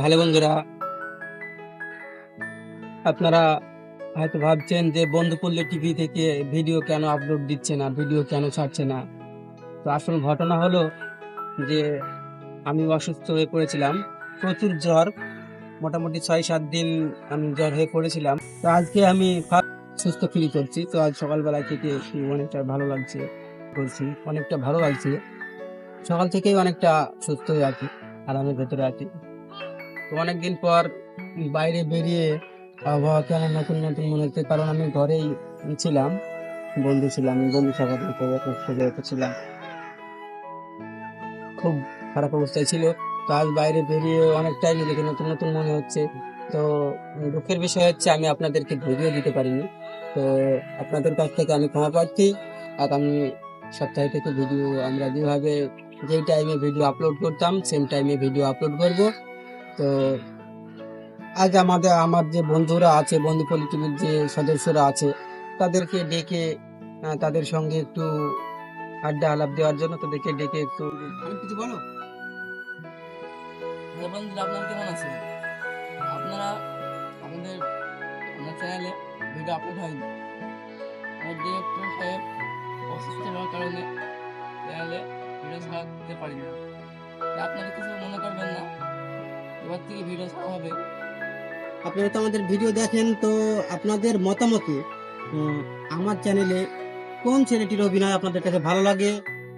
Hello বন্ধুরা, আপনারা হয়তো ভাবছেন যে বন্ধুপল্লী টিভি থেকে ভিডিও কেন আপলোড দিচ্ছে না, ভিডিও কেন ছাড়ছে না? তো আসল ঘটনা হলো যে আমি অসুস্থ হয়ে পড়েছিলাম, প্রচুর জ্বর, মোটামুটি ছয় সাত দিন আমি জ্বর হয়ে পড়েছিলাম। তো আজকে আমি সুস্থ ফিল করছি, তো আজ সকালবেলা থেকে অনেকটা ভালো লাগছে করছি অনেকটা ভালো লাগছে। সকাল থেকেই অনেকটা সুস্থ হয়ে আছি, আরামের ভেতরে আছি। অনেকদিন পর বাইরে বেরিয়ে আবহাওয়া কেমন নতুন নতুন মনে হচ্ছে? কারণ আমি ঘরেই ছিলাম, বন্ধু ছিলাম, বন্ধু সাথে ছিলাম। খুব খারাপ অবস্থায় ছিল। তো আজ বাইরে বেরিয়ে অনেকটাই নিজেকে নতুন নতুন মনে হচ্ছে। তো দুঃখের বিষয় হচ্ছে আমি আপনাদেরকে ভিডিও দিতে পারিনি। তো আপনাদের কাছ থেকে আমি ক্ষমা প্রার্থী। আগামী সপ্তাহে থেকে ভিডিও আমরা যেভাবে যেই টাইমে ভিডিও আপলোড করতাম সেম টাইমে ভিডিও আপলোড করব। তো আজ আমাদের, আমার যে বন্ধুরা আছে, বন্ধু পলিটিভির যে সদস্যরা আছে, তাদেরকে ডেকে তাদের সঙ্গে একটু আড্ডা আলাপ দেওয়ার জন্য তাদেরকে ডেকে একটু কিছু বলো? বন্ধুরা, আপনারা কেমন আছেন? আপনারা আমাদের, আমার চ্যানেলে ভিডিও আপলোড হয়নি। আমার ডিরেক্টর সাহেব অসুস্থ হওয়ার কারণে চ্যানেলে ভিডিও ছাড়া দিতে পারি না আপনারা কিছু মনে করবেন না? এবার থেকে ভিডিও ছাড়া হবে। আপনারা তো আমাদের ভিডিও দেখেন তো আপনাদের মতামতে আমার চ্যানেলে কোন ছেলেটির অভিনয় আপনাদের কাছে ভালো লাগে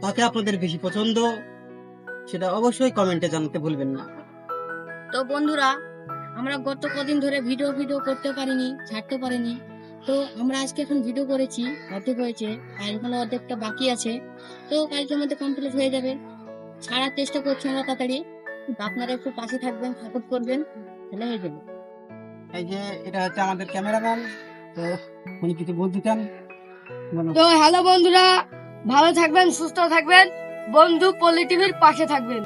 তাকে আপনাদের বেশি পছন্দ সেটা অবশ্যই কমেন্টে জানাতে ভুলবেন না। তো বন্ধুরা আমরা গত কদিন ধরে ভিডিও ভিডিও করতে পারিনি ছাড়তে পারিনি। তো আমরা আজকে এখন ভিডিও করেছি অর্ধেক হয়েছে আর এখনও অর্ধেকটা বাকি আছে। তো কালকের মধ্যে কমপ্লিট হয়ে যাবে। ছাড়ার চেষ্টা করছি আমরা তাড়াতাড়ি। আপনারা একটু পাশে থাকবেন সাপোর্ট করবেন তাহলে হয়ে যাবে। এই যে এটা হচ্ছে আমাদের ক্যামেরাম্যান তো উনি কিছু বলতে চান? তো হ্যালো বন্ধুরা ভালো থাকবেন সুস্থ থাকবেন বন্ধু পলিটিভির পাশে থাকবেন।